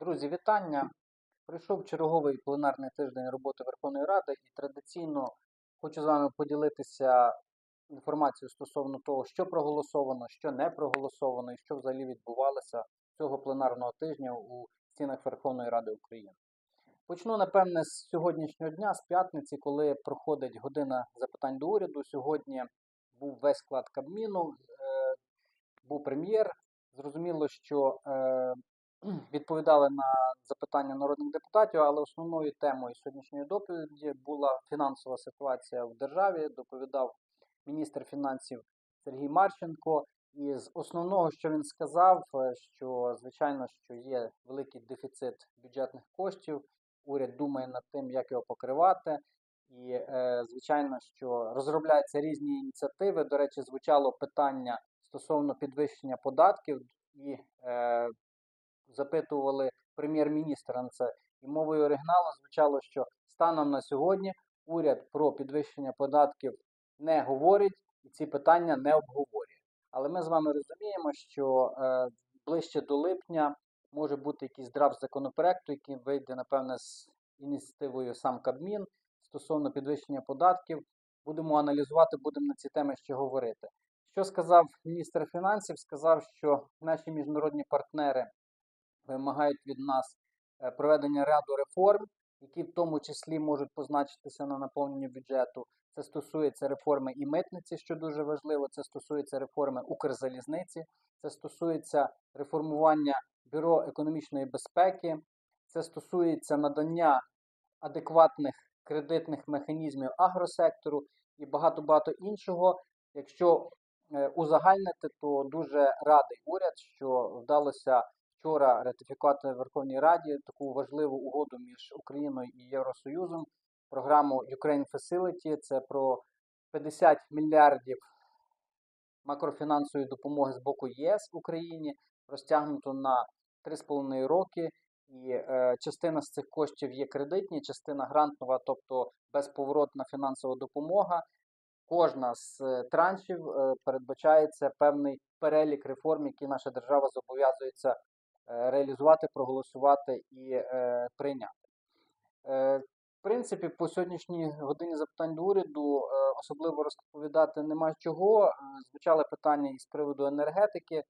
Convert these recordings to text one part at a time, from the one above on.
Друзі, вітання! Прийшов черговий пленарний тиждень роботи Верховної Ради і традиційно хочу з вами поділитися інформацією стосовно того, що проголосовано, що не проголосовано і що взагалі відбувалося цього пленарного тижня у стінах Верховної Ради України. Почну, напевне, з сьогоднішнього дня, з п'ятниці, коли проходить година запитань до уряду. Сьогодні був весь склад Кабміну, е, був прем'єр. Зрозуміло, що е, відповідали на запитання народних депутатів, але основною темою сьогоднішньої доповіді була фінансова ситуація в державі. Доповідав міністр фінансів Сергій Марченко. І з основного, що він сказав, е, що звичайно, що є великий дефіцит бюджетних коштів. Уряд думає над тим, як його покривати. І, е, звичайно, що розробляються різні ініціативи. До речі, звучало питання стосовно підвищення податків, і е, запитували прем'єр-міністра на це. І мовою оригіналу звучало, що станом на сьогодні уряд про підвищення податків не говорить і ці питання не обговорює. Але ми з вами розуміємо, що е, ближче до липня може бути якийсь драфт законопроекту, який вийде, напевне, з ініціативою сам Кабмін стосовно підвищення податків. Будемо аналізувати, будемо на ці теми ще говорити. Що сказав міністр фінансів? Сказав, що наші міжнародні партнери вимагають від нас е, проведення ряду реформ, які в тому числі можуть позначитися на наповненні бюджету. Це стосується реформи і митниці, що дуже важливо. Це стосується реформи Укрзалізниці, це стосується реформування бюро економічної безпеки, це стосується надання адекватних кредитних механізмів агросектору і багато багато іншого. Якщо е, узагальнити, то дуже радий уряд, що вдалося вчора ратифікувати в Верховній Раді таку важливу угоду між Україною і Євросоюзом, програму Ukraine Facility. Це про 50 мільярдів макрофінансової допомоги з боку ЄС Україні, розтягнуто на 3,5 роки. І е, частина з цих коштів є кредитні, частина грантова, тобто безповоротна фінансова допомога. Кожна з е, траншів е, передбачається певний перелік реформ, які наша держава зобов'язується реалізувати, проголосувати і е, прийняти. Е, в принципі, по сьогоднішній годині запитань до уряду е, особливо розповідати нема чого. Е, Звучали питання із приводу енергетики,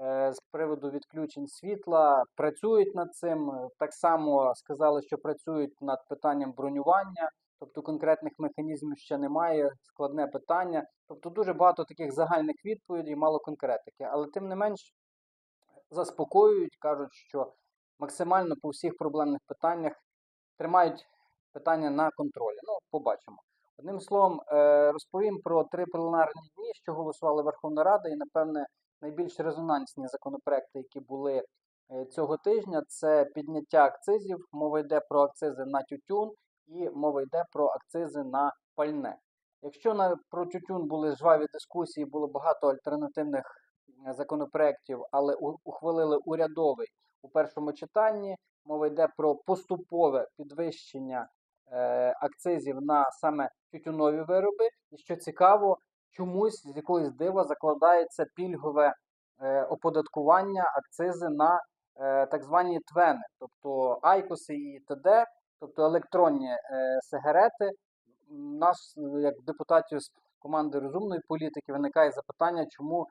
е, з приводу відключень світла. Працюють над цим. Е, Так само сказали, що працюють над питанням бронювання. Тобто конкретних механізмів ще немає, складне питання. Тобто дуже багато таких загальних відповідей, мало конкретики. Але тим не менш заспокоюють, кажуть, що максимально по всіх проблемних питаннях тримають питання на контролі. Ну, побачимо. Одним словом, е, розповім про три пленарні дні, що голосували Верховна Рада, і, напевне, найбільш резонансні законопроекти, які були е, цього тижня, це підняття акцизів. Мова йде про акцизи на тютюн і мова йде про акцизи на пальне. Якщо на про тютюн були жваві дискусії, було багато альтернативних законопроєктів, але ухвалили урядовий у першому читанні. Мова йде про поступове підвищення е, акцизів на саме тютюнові вироби. І що цікаво, чомусь з якоїсь дива закладається пільгове е, оподаткування акцизи на е, так звані твени, тобто айкоси і т.д., тобто електронні е, сигарети. Нас, е, як депутатів з команди розумної політики, виникає запитання, чому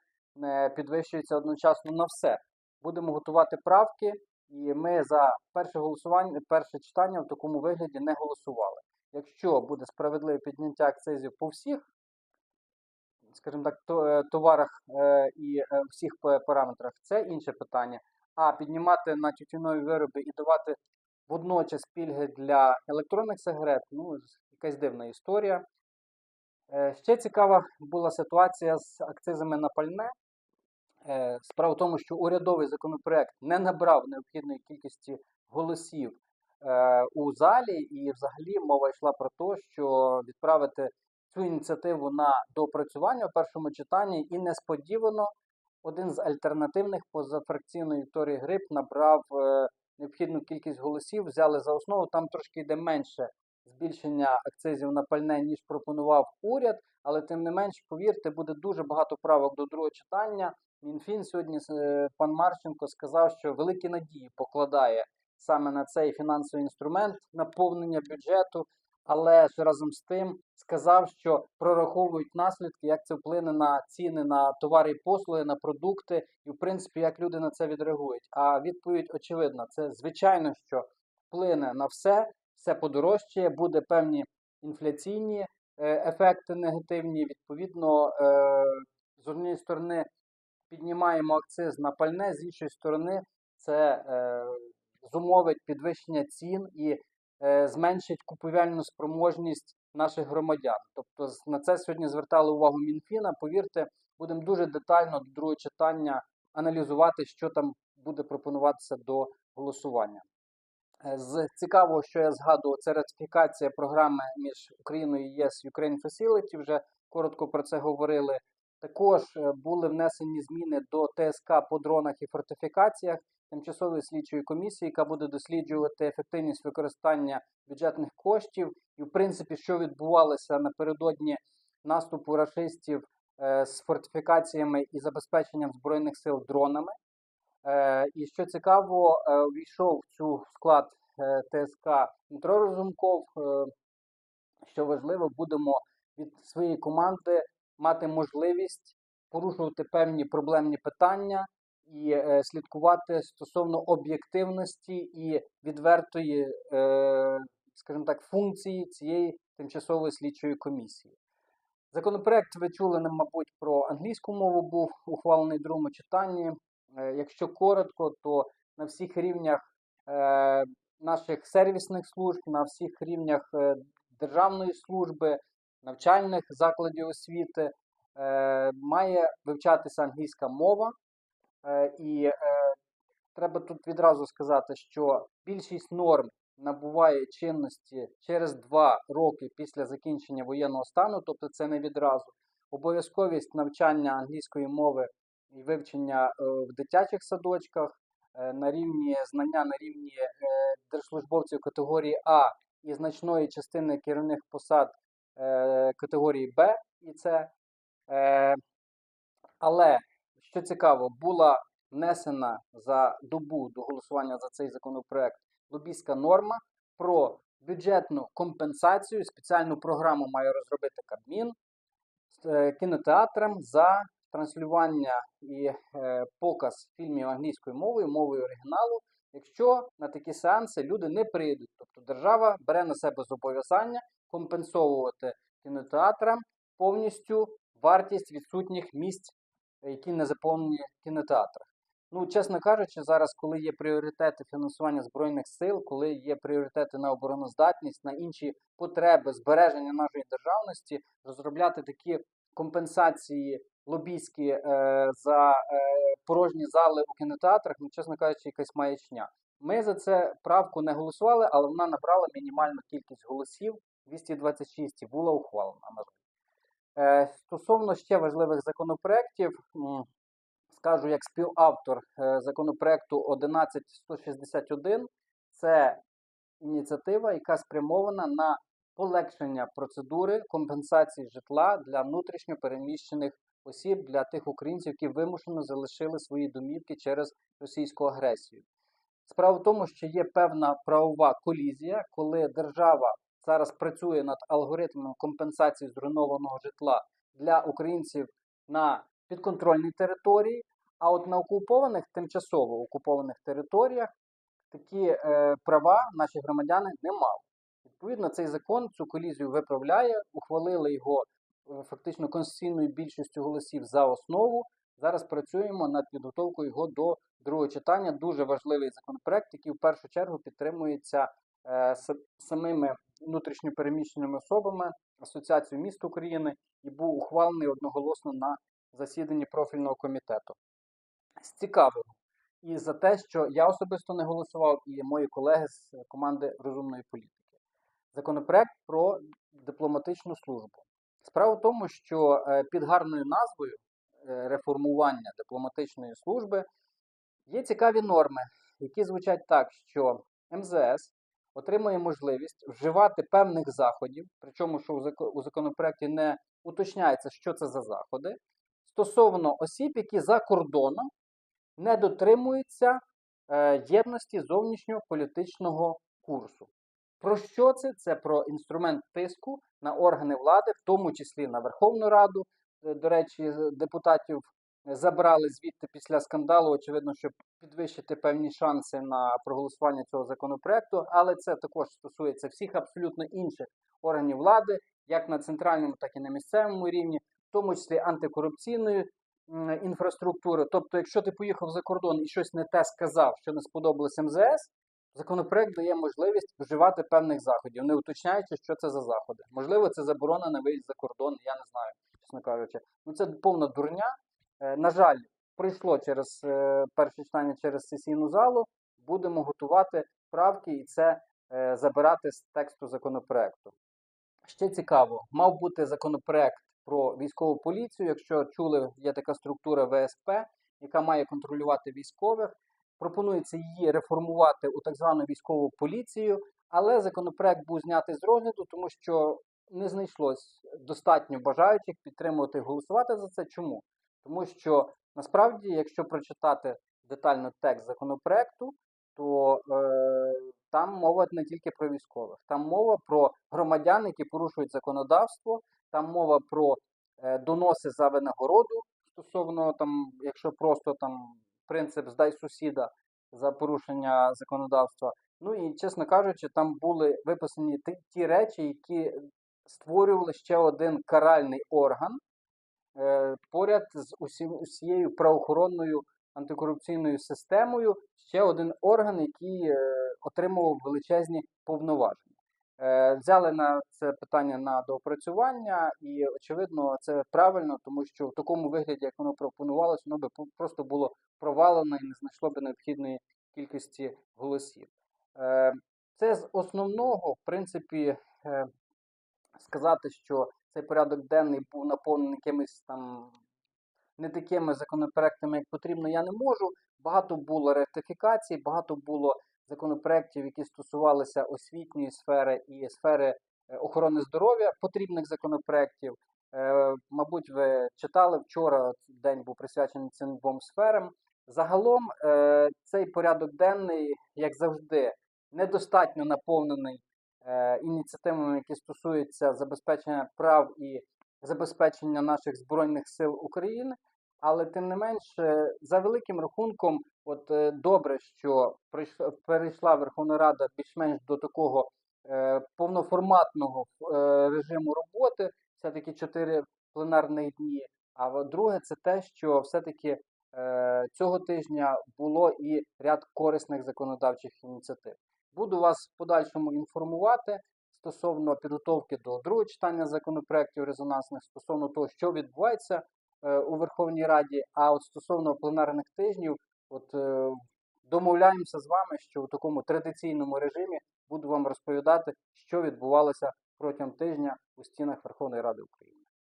підвищується одночасно на все. Будемо готувати правки, і ми за перше голосування, перше читання в такому вигляді не голосували. Якщо буде справедливе підняття акцизів по всіх, скажімо так, е, товарах е, і е, всіх параметрах, це інше питання. А піднімати на тютюнові вироби і давати водночас пільги для електронних сигарет, ну, якась дивна історія. Е, Ще цікава була ситуація з акцизами на пальне. Е, Справа в тому, що урядовий законопроект не набрав необхідної кількості голосів е, у залі, і взагалі мова йшла про те, що відправити цю ініціативу на доопрацювання в першому читанні, і несподівано один з альтернативних позафракційної Вікторії Гриб набрав необхідну кількість голосів, взяли за основу. Там трошки йде менше збільшення акцизів на пальне, ніж пропонував уряд, але тим не менш, повірте, буде дуже багато правок до другого читання. Мінфін сьогодні е, пан Марченко сказав, що великі надії покладає саме на цей фінансовий інструмент наповнення бюджету, але ж разом з тим сказав, що прораховують наслідки, як це вплине на ціни на товари і послуги, на продукти, і в принципі як люди на це відреагують. А відповідь очевидна: це звичайно, що вплине на все, все подорожчає, буде певні інфляційні е, ефекти негативні. Відповідно, е, з однієї сторони піднімаємо акциз на пальне, з іншої сторони, це е, зумовить підвищення цін і зменшить купівельну спроможність наших громадян. Тобто на це сьогодні звертали увагу Мінфіна. Повірте, будемо дуже детально до другого читання аналізувати, що там буде пропонуватися до голосування. Е, З цікавого, що я згадував, це ратифікація програми між Україною і ЄС Ukraine Facility, вже коротко про це говорили. Також е, були внесені зміни до ТСК по дронах і фортифікаціях тимчасової слідчої комісії, яка буде досліджувати ефективність використання бюджетних коштів. І, в принципі, що відбувалося напередодні наступу рашистів е, з фортифікаціями і забезпеченням збройних сил дронами. Е, І що цікаво, е, увійшов в цю склад е, ТСК Дмитро Розумков. Що важливо, будемо від своєї команди мати можливість порушувати певні проблемні питання і слідкувати стосовно об'єктивності і відвертої, скажімо так, функції цієї тимчасової слідчої комісії. Законопроект ви чули, мабуть, про англійську мову був ухвалений в другому читанні. Е, Якщо коротко, то на всіх рівнях е, наших сервісних служб, на всіх рівнях е, державної служби, навчальних закладів освіти має вивчатися англійська мова. І треба тут відразу сказати, що більшість норм набуває чинності через два роки після закінчення воєнного стану, тобто це не відразу. Обов'язковість навчання англійської мови і вивчення е, в дитячих садочках е, на рівні знання на рівні е, держслужбовців категорії А і значної частини керівних посад категорії Б і С. Але що цікаво, була внесена за добу до голосування за цей законопроект лобійська норма про бюджетну компенсацію. Спеціальну програму має розробити Кабмін кінотеатрам за транслювання і е, показ фільмів англійською мовою, мовою оригіналу, якщо на такі сеанси люди не прийдуть. Тобто держава бере на себе зобов'язання компенсовувати кінотеатрам повністю вартість відсутніх місць, які не заповнені в кінотеатрах. Ну, чесно кажучи, зараз, коли є пріоритети фінансування збройних сил, коли є пріоритети на обороноздатність, на інші потреби збереження нашої державності, розробляти такі компенсації лобійські е, за е, порожні зали у кінотеатрах, ну, чесно кажучи, якась маячня. Ми за це правку не голосували, але вона набрала мінімальну кількість голосів 226 і була ухвалена. на жаль. Е, Стосовно ще важливих законопроєктів, скажу як співавтор е, законопроекту 11161, це ініціатива, яка спрямована на полегшення процедури компенсації житла для внутрішньо переміщених осіб, для тих українців, які вимушено залишили свої домівки через російську агресію. Справа в тому, що є певна правова колізія, коли держава зараз працює над алгоритмом компенсації зруйнованого житла для українців на підконтрольній території, а от на окупованих, тимчасово окупованих територіях такі е, права наші громадяни не мали. Відповідно, цей закон цю колізію виправляє, ухвалили його фактично конституційною більшістю голосів за основу. Зараз працюємо над підготовкою його до другого читання. Дуже важливий законопроект, який в першу чергу підтримується е, самими внутрішньопереміщеними особами Асоціацією міст України і був ухвалений одноголосно на засіданні профільного комітету. З цікавого і за те, що я особисто не голосував, і мої колеги з команди розумної політики. Законопроект про дипломатичну службу. Справа в тому, що е, під гарною назвою е, реформування дипломатичної служби є цікаві норми, які звучать так, що МЗС отримує можливість вживати певних заходів, причому що у законопроекті не уточняється, що це за заходи, стосовно осіб, які за кордоном не дотримуються е, єдності зовнішнього політичного курсу. Про що це? Це про інструмент тиску на органи влади, в тому числі на Верховну Раду. Е, До речі, депутатів забрали звідти після скандалу, очевидно, щоб підвищити певні шанси на проголосування цього законопроекту. Але це також стосується всіх абсолютно інших органів влади, як на центральному, так і на місцевому рівні, в тому числі антикорупційної інфраструктури. Тобто, якщо ти поїхав за кордон і щось не те сказав, що не сподобалось МЗС, законопроект дає можливість вживати певних заходів, не уточняючи, що це за заходи. Можливо, це заборона на виїзд за кордон, я не знаю, чесно кажучи. Ну це повна дурня. Е, На жаль, пройшло через е, перше читання через сесійну залу. Будемо готувати правки і це е, забирати з тексту законопроекту. Ще цікаво, мав бути законопроект про військову поліцію. Якщо чули, є така структура ВСП, яка має контролювати військових. Пропонується її реформувати у так звану військову поліцію, але законопроект був знятий з розгляду, тому що не знайшлось достатньо бажаючих підтримувати і голосувати за це. Чому? Тому що насправді, якщо прочитати детально текст законопроекту, то е, там мова не тільки про військових, там мова про громадян, які порушують законодавство, там мова про е, доноси за винагороду стосовно там, якщо просто там принцип здай сусіда за порушення законодавства. Ну і чесно кажучи, там були виписані ті, ті речі, які створювали ще один каральний орган е, поряд з усім, усією правоохоронною антикорупційною системою, ще один орган, який е, отримував величезні повноваження. Е, Взяли на це питання на доопрацювання, і очевидно, це правильно, тому що в такому вигляді, як воно пропонувалось, воно би просто було провалено і не знайшло би необхідної кількості голосів. Е, Це з основного, в принципі, е, сказати, що цей порядок денний був наповнений якимись там не такими законопроектами, як потрібно, я не можу. Багато було ретифікацій, багато було законопроєктів, які стосувалися освітньої сфери і сфери е, охорони здоров'я, потрібних законопроєктів. Е, Мабуть, ви читали вчора день був присвячений цим двом сферам. Загалом е, цей порядок денний, як завжди, недостатньо наповнений ініціативами, які стосуються забезпечення прав і забезпечення наших збройних сил України. Але тим не менше, за великим рахунком, от е, добре, що прийшла перейшла Верховна Рада більш-менш до такого е, повноформатного е, режиму роботи, все-таки чотири пленарних дні. А друге, це те, що все-таки е, цього тижня було і ряд корисних законодавчих ініціатив. Буду вас в подальшому інформувати стосовно підготовки до другого читання законопроєктів резонансних, стосовно того, що відбувається у Верховній Раді. А от стосовно пленарних тижнів, от е, домовляємося з вами, що у такому традиційному режимі буду вам розповідати, що відбувалося протягом тижня у стінах Верховної Ради України.